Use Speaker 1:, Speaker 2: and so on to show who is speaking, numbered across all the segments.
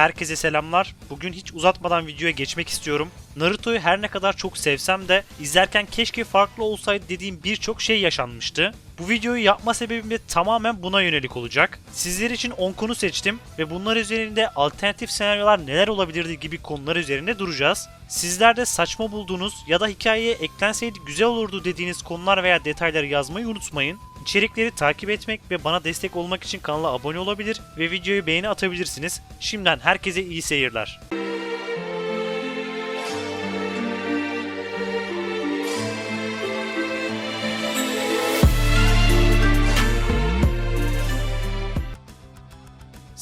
Speaker 1: Herkese selamlar. Bugün hiç uzatmadan videoya geçmek istiyorum. Naruto'yu her ne kadar çok sevsem de izlerken keşke farklı olsaydı dediğim birçok şey yaşanmıştı. Bu videoyu yapma sebebim de tamamen buna yönelik olacak. Sizler için 10 konu seçtim ve bunlar üzerinde alternatif senaryolar neler olabilirdi gibi konular üzerinde duracağız. Sizler de saçma bulduğunuz ya da hikayeye eklenseydi güzel olurdu dediğiniz konular veya detayları yazmayı unutmayın. İçerikleri takip etmek ve bana destek olmak için kanala abone olabilir ve videoyu beğeni atabilirsiniz. Şimdiden herkese iyi seyirler.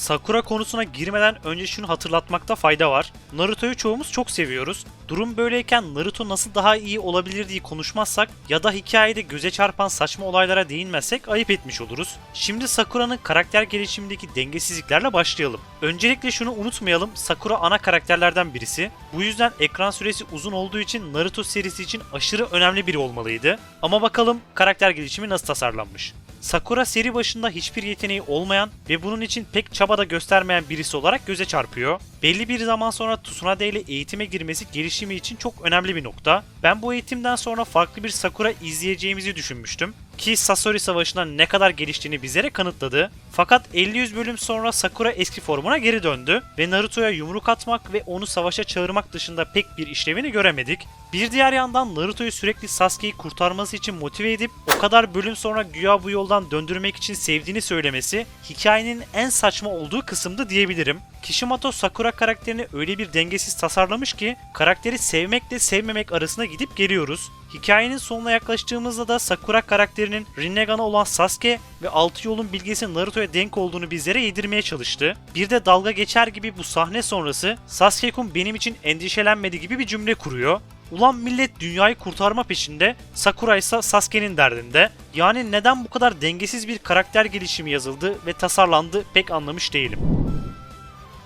Speaker 1: Sakura konusuna girmeden önce şunu hatırlatmakta fayda var. Naruto'yu çoğumuz çok seviyoruz. Durum böyleyken Naruto nasıl daha iyi olabilir diye konuşmazsak ya da hikayede göze çarpan saçma olaylara değinmezsek ayıp etmiş oluruz. Şimdi Sakura'nın karakter gelişimindeki dengesizliklerle başlayalım. Öncelikle şunu unutmayalım, Sakura ana karakterlerden birisi. Bu yüzden ekran süresi uzun olduğu için Naruto serisi için aşırı önemli biri olmalıydı. Ama bakalım karakter gelişimi nasıl tasarlanmış. Sakura seri başında hiçbir yeteneği olmayan ve bunun için pek çaba da göstermeyen birisi olarak göze çarpıyor. Belli bir zaman sonra Tsunade ile eğitime girmesi gelişimi için çok önemli bir nokta. Ben bu eğitimden sonra farklı bir Sakura izleyeceğimizi düşünmüştüm. Ki Sasori Savaşı'nda ne kadar geliştiğini bizlere kanıtladı. Fakat 50-100 bölüm sonra Sakura eski formuna geri döndü ve Naruto'ya yumruk atmak ve onu savaşa çağırmak dışında pek bir işlevini göremedik. Bir diğer yandan Naruto'yu sürekli Sasuke'yi kurtarması için motive edip o kadar bölüm sonra güya bu yoldan döndürmek için sevdiğini söylemesi hikayenin en saçma olduğu kısımdı diyebilirim. Kishimoto Sakura karakterini öyle bir dengesiz tasarlamış ki karakteri sevmekle sevmemek arasında gidip geliyoruz. Hikayenin sonuna yaklaştığımızda da Sakura karakterinin Rinnegan'a olan Sasuke ve Altı Yolun bilgisi Naruto'ya denk olduğunu bizlere yedirmeye çalıştı. Bir de dalga geçer gibi bu sahne sonrası Sasuke-kun benim için endişelenmedi gibi bir cümle kuruyor. Ulan millet dünyayı kurtarma peşinde, Sakura ise Sasuke'nin derdinde. Yani neden bu kadar dengesiz bir karakter gelişimi yazıldı ve tasarlandı pek anlamış değilim.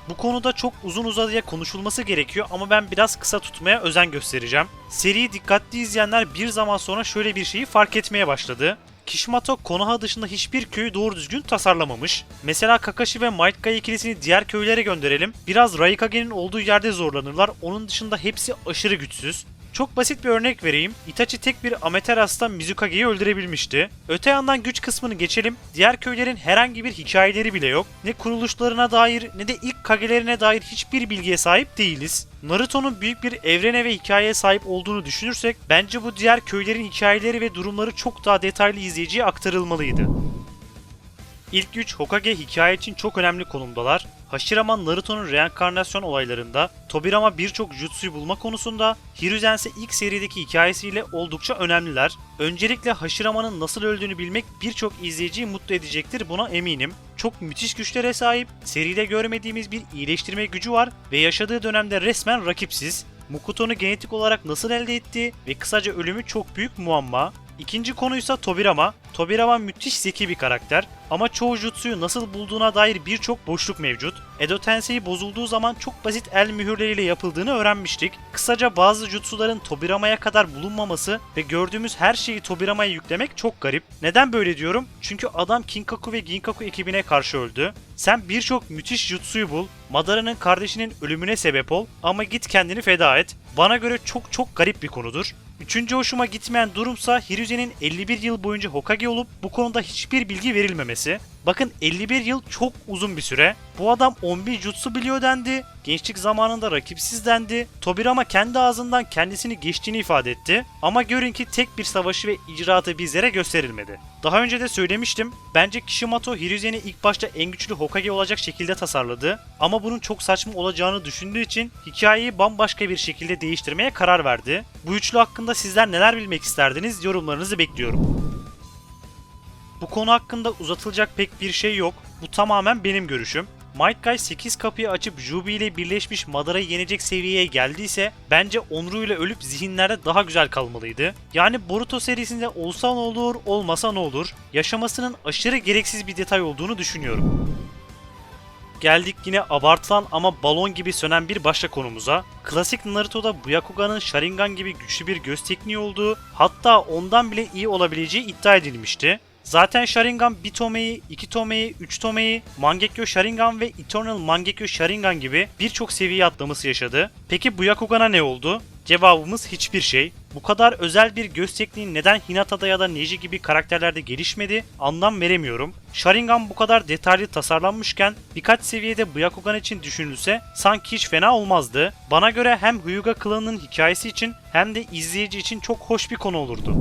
Speaker 1: Bu konuda çok uzun uzadıya konuşulması gerekiyor ama ben biraz kısa tutmaya özen göstereceğim. Seriyi dikkatli izleyenler bir zaman sonra şöyle bir şeyi fark etmeye başladı. Kishimoto Konoha dışında hiçbir köyü doğru düzgün tasarlamamış. Mesela Kakashi ve Guy ikilisini diğer köylere gönderelim. Biraz Raikage'nin olduğu yerde zorlanırlar. Onun dışında hepsi aşırı güçsüz. Çok basit bir örnek vereyim. Itachi tek bir Amaterasu'dan Mizukage'yi öldürebilmişti. Öte yandan güç kısmını geçelim. Diğer köylerin herhangi bir hikayeleri bile yok. Ne kuruluşlarına dair ne de ilk Kage'lerine dair hiçbir bilgiye sahip değiliz. Naruto'nun büyük bir evrene ve hikayeye sahip olduğunu düşünürsek bence bu diğer köylerin hikayeleri ve durumları çok daha detaylı izleyiciye aktarılmalıydı. İlk güç Hokage hikaye için çok önemli konumdalar. Hashirama Naruto'nun reenkarnasyon olaylarında, Tobirama birçok jutsuyu bulma konusunda, Hiruzen ise ilk serideki hikayesiyle oldukça önemliler. Öncelikle Hashirama'nın nasıl öldüğünü bilmek birçok izleyiciyi mutlu edecektir buna eminim. Çok müthiş güçlere sahip, seride görmediğimiz bir iyileştirme gücü var ve yaşadığı dönemde resmen rakipsiz. Mukuto'nu genetik olarak nasıl elde etti ve kısaca ölümü çok büyük muamma. İkinci konuysa Tobirama. Tobirama müthiş zeki bir karakter ama çoğu jutsuyu nasıl bulduğuna dair birçok boşluk mevcut. Edo Tensei bozulduğu zaman çok basit el mühürleriyle yapıldığını öğrenmiştik. Kısaca bazı jutsuların Tobirama'ya kadar bulunmaması ve gördüğümüz her şeyi Tobirama'ya yüklemek çok garip. Neden böyle diyorum? Çünkü adam Kinkaku ve Ginkaku ekibine karşı öldü. Sen birçok müthiş jutsuyu bul, Madara'nın kardeşinin ölümüne sebep ol ama git kendini feda et. Bana göre çok çok garip bir konudur. Üçüncü hoşuma gitmeyen durumsa Hiruzen'in 51 yıl boyunca Hokage olup bu konuda hiçbir bilgi verilmemesi. Bakın 51 yıl çok uzun bir süre. Bu adam 11 jutsu biliyor dendi. Gençlik zamanında rakipsiz dendi. Tobirama kendi ağzından kendisini geçtiğini ifade etti. Ama görün ki tek bir savaşı ve icraatı bizlere gösterilmedi. Daha önce de söylemiştim. Bence Kishimoto Hiruzen'i ilk başta en güçlü Hokage olacak şekilde tasarladı. Ama bunun çok saçma olacağını düşündüğü için hikayeyi bambaşka bir şekilde değiştirmeye karar verdi. Bu üçlü hakkında sizler neler bilmek isterdiniz? Yorumlarınızı bekliyorum. Bu konu hakkında uzatılacak pek bir şey yok. Bu tamamen benim görüşüm. Might Guy 8 kapıyı açıp Jubi ile birleşmiş Madara'yı yenecek seviyeye geldiyse bence Onru ile ölüp zihinlerde daha güzel kalmalıydı. Yani Boruto serisinde olsa ne olur olmasa ne olur yaşamasının aşırı gereksiz bir detay olduğunu düşünüyorum. Geldik yine abartılan ama balon gibi sönen bir başka konumuza. Klasik Naruto'da Byakuga'nın Sharingan gibi güçlü bir göz tekniği olduğu, hatta ondan bile iyi olabileceği iddia edilmişti. Zaten Sharingan 1 Tomei, 2 Tomei, 3 Tomei, Mangekyo Sharingan ve Eternal Mangekyo Sharingan gibi birçok seviye atlaması yaşadı. Peki Byakugan'a ne oldu? Cevabımız hiçbir şey. Bu kadar özel bir göz tekniği neden Hinata'da ya da Neji gibi karakterlerde gelişmedi anlam veremiyorum. Sharingan bu kadar detaylı tasarlanmışken birkaç seviyede Byakugan için düşünülse sanki hiç fena olmazdı. Bana göre hem Hyuga klanının hikayesi için hem de izleyici için çok hoş bir konu olurdu.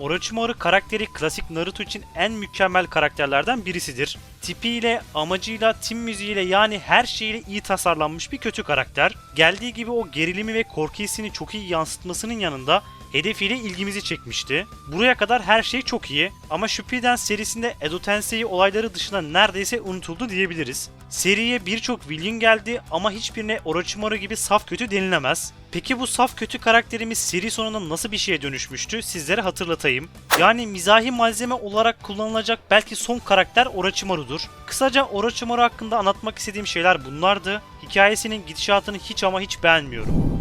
Speaker 1: Orochimaru karakteri klasik Naruto için en mükemmel karakterlerden birisidir. Tipiyle, amacıyla, tim müziğiyle yani her şeyiyle iyi tasarlanmış bir kötü karakter. Geldiği gibi o gerilimi ve korku hissini çok iyi yansıtmasının yanında hedefiyle ilgimizi çekmişti. Buraya kadar her şey çok iyi ama Shippuden serisinde Edo Tensei olayları dışında neredeyse unutuldu diyebiliriz. Seriye birçok villain geldi ama hiçbirine Orochimaru gibi saf kötü denilemez. Peki bu saf kötü karakterimiz seri sonunda nasıl bir şeye dönüşmüştü sizlere hatırlatayım. Yani mizahi malzeme olarak kullanılacak belki son karakter Orochimaru'dur. Kısaca Orochimaru hakkında anlatmak istediğim şeyler bunlardı. Hikayesinin gidişatını hiç ama hiç beğenmiyorum.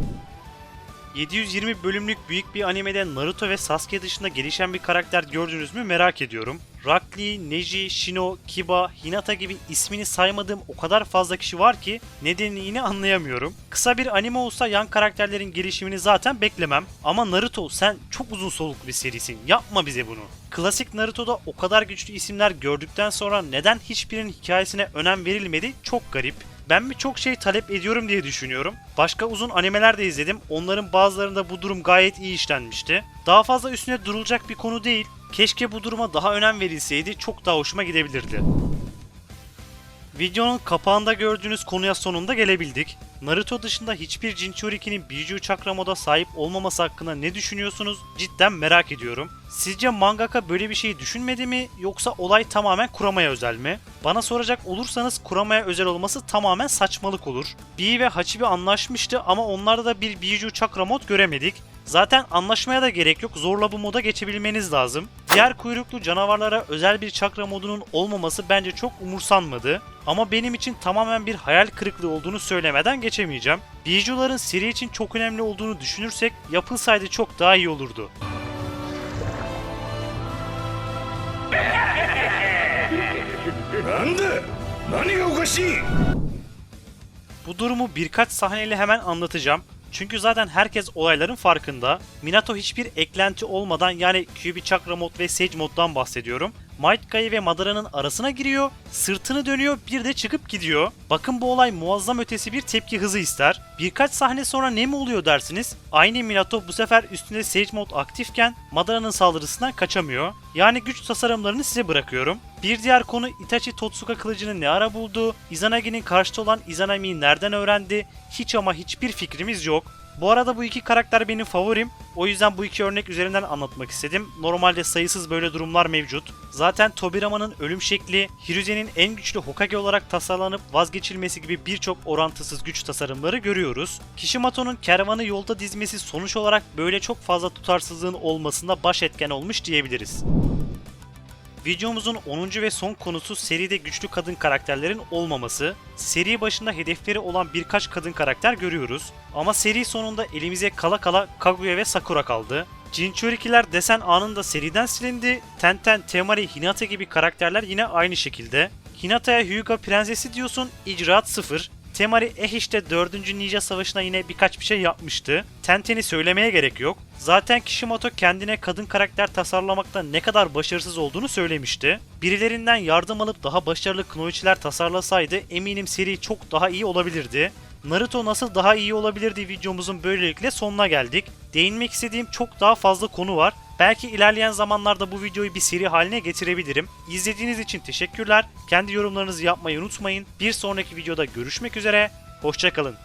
Speaker 1: 720 bölümlük büyük bir animede Naruto ve Sasuke dışında gelişen bir karakter gördünüz mü merak ediyorum. Lee, Neji, Shino, Kiba, Hinata gibi ismini saymadığım o kadar fazla kişi var ki nedenini yine anlayamıyorum. Kısa bir anime olsa yan karakterlerin gelişimini zaten beklemem. Ama Naruto sen çok uzun soluklu bir serisin. Yapma bize bunu. Klasik Naruto'da o kadar güçlü isimler gördükten sonra neden hiçbirinin hikayesine önem verilmedi çok garip. Ben birçok şey talep ediyorum diye düşünüyorum. Başka uzun animeler de izledim. Onların bazılarında bu durum gayet iyi işlenmişti. Daha fazla üstüne durulacak bir konu değil. Keşke bu duruma daha önem verilseydi çok daha hoşuma gidebilirdi. Videonun kapağında gördüğünüz konuya sonunda gelebildik. Naruto dışında hiçbir Jinchuriki'nin Biju Chakra moda sahip olmaması hakkında ne düşünüyorsunuz? Cidden merak ediyorum. Sizce mangaka böyle bir şey düşünmedi mi yoksa olay tamamen Kurama'ya özel mi? Bana soracak olursanız Kurama'ya özel olması tamamen saçmalık olur. Bee ve Hachibi anlaşmıştı ama onlarda da bir Biju Chakra mod göremedik. Zaten anlaşmaya da gerek yok. Zorla bu moda geçebilmeniz lazım. Diğer kuyruklu canavarlara özel bir çakra modunun olmaması bence çok umursanmadı ama benim için tamamen bir hayal kırıklığı olduğunu söylemeden geçemeyeceğim. Bijuların seri için çok önemli olduğunu düşünürsek yapılsaydı çok daha iyi olurdu. Bu durumu birkaç sahneyle hemen anlatacağım çünkü zaten herkes olayların farkında. Minato hiçbir eklenti olmadan yani Kyuubi Chakra mod ve Sage moddan bahsediyorum. Guy ve Madara'nın arasına giriyor, sırtını dönüyor bir de çıkıp gidiyor. Bakın bu olay muazzam ötesi bir tepki hızı ister. Birkaç sahne sonra ne mi oluyor dersiniz? Aynı Minato bu sefer üstünde Sage mod aktifken Madara'nın saldırısından kaçamıyor. Yani güç tasarımlarını size bırakıyorum. Bir diğer konu Itachi Totsuka kılıcını ne ara buldu, Izanagi'nin karşıtı olan Izanami'yi nereden öğrendi, hiç ama hiçbir fikrimiz yok. Bu arada bu iki karakter benim favorim. O yüzden bu iki örnek üzerinden anlatmak istedim. Normalde sayısız böyle durumlar mevcut. Zaten Tobirama'nın ölüm şekli, Hiruzen'in en güçlü Hokage olarak tasarlanıp vazgeçilmesi gibi birçok orantısız güç tasarımları görüyoruz. Kishimoto'nun kervanı yolda dizmesi sonuç olarak böyle çok fazla tutarsızlığın olmasında baş etken olmuş diyebiliriz. Videomuzun 10. ve son konusu seride güçlü kadın karakterlerin olmaması. Seri başında hedefleri olan birkaç kadın karakter görüyoruz. Ama seri sonunda elimize kala kala Kaguya ve Sakura kaldı. Jinchurikiler desen anında seriden silindi. Tenten, Temari, Hinata gibi karakterler yine aynı şekilde. Hinata'ya Hyuga prensesi diyorsun, icraat sıfır. Temari eh işte 4. Ninja Savaşı'na yine birkaç bir şey yapmıştı. Tenten'i söylemeye gerek yok. Zaten Kishimoto kendine kadın karakter tasarlamakta ne kadar başarısız olduğunu söylemişti. Birilerinden yardım alıp daha başarılı Knoichi'ler tasarlasaydı eminim seri çok daha iyi olabilirdi. Naruto nasıl daha iyi olabilirdi videomuzun böylelikle sonuna geldik. Değinmek istediğim çok daha fazla konu var. Belki ilerleyen zamanlarda bu videoyu bir seri haline getirebilirim. İzlediğiniz için teşekkürler. Kendi yorumlarınızı yapmayı unutmayın. Bir sonraki videoda görüşmek üzere. Hoşçakalın.